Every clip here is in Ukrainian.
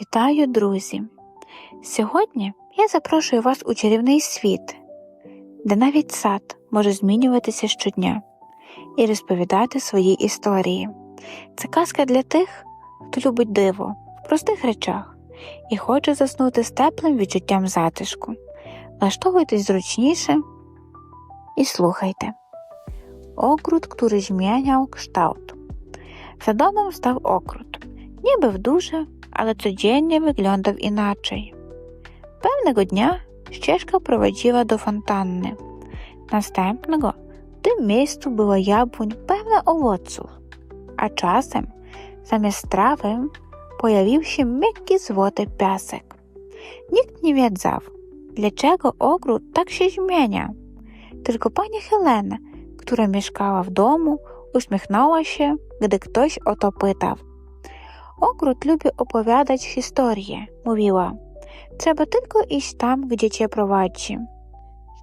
Вітаю, друзі! Сьогодні я запрошую вас у чарівний світ, де навіть сад може змінюватися щодня і розповідати свої історії. Це казка для тих, хто любить диво в простих речах і хоче заснути з теплим відчуттям затишку. Влаштовуйтесь зручніше i słuchajcie. Ogród, który zmieniał kształt. За став окрут. nie był duży, ale codziennie wyglądał inaczej. Pewnego dnia ścieżka prowadziła do fontanny. Następnego w tym miejscu było jabłoń pełne owoców, a czasem zamiast trawy pojawił się miękki złoty piasek. Nikt nie wiedział, dlaczego ogród tak się zmienia. Tylko pani Helena, która mieszkała w domu, uśmiechnęła się, gdy ktoś o to pytał. Ogród lubi opowiadać historie, mówiła. Trzeba tylko iść tam, gdzie cię prowadzi.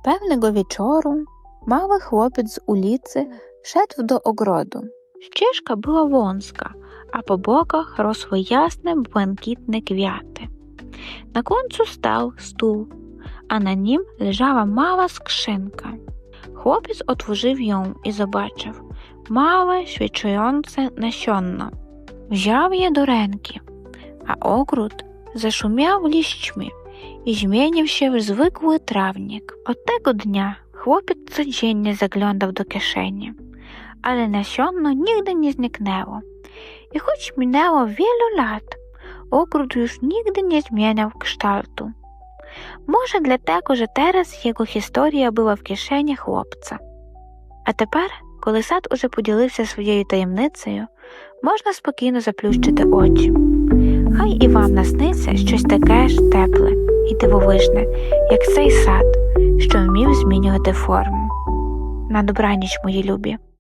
Pewnego wieczoru mały chłopiec z ulicy szedł do ogrodu. Ścieżka była wąska, a po bokach rosły jasne, błękitne kwiaty. Na końcu stał stół, a na nim leżała mała skrzynka. Chłopiec otworzył ją i zobaczył małe, świecące nasiona. Je do ręki, a ogród zaszumiał liśćmi i zmienił się w zwykły trawnik. Od tego dnia chłopiec codziennie zaglądał do kieszeni, ale nasiono nigdy nie zniknęło. I choć minęło wielu lat, ogród już nigdy nie zmieniał kształtu. Może dlatego, że teraz jego historia była в kieszeni chłopca. А тепер, коли сад уже поділився своєю таємницею, можна спокійно заплющити очі. Хай і вам насниться щось таке ж тепле і дивовижне, як цей сад, що вмів змінювати форму. На добраніч, мої любі!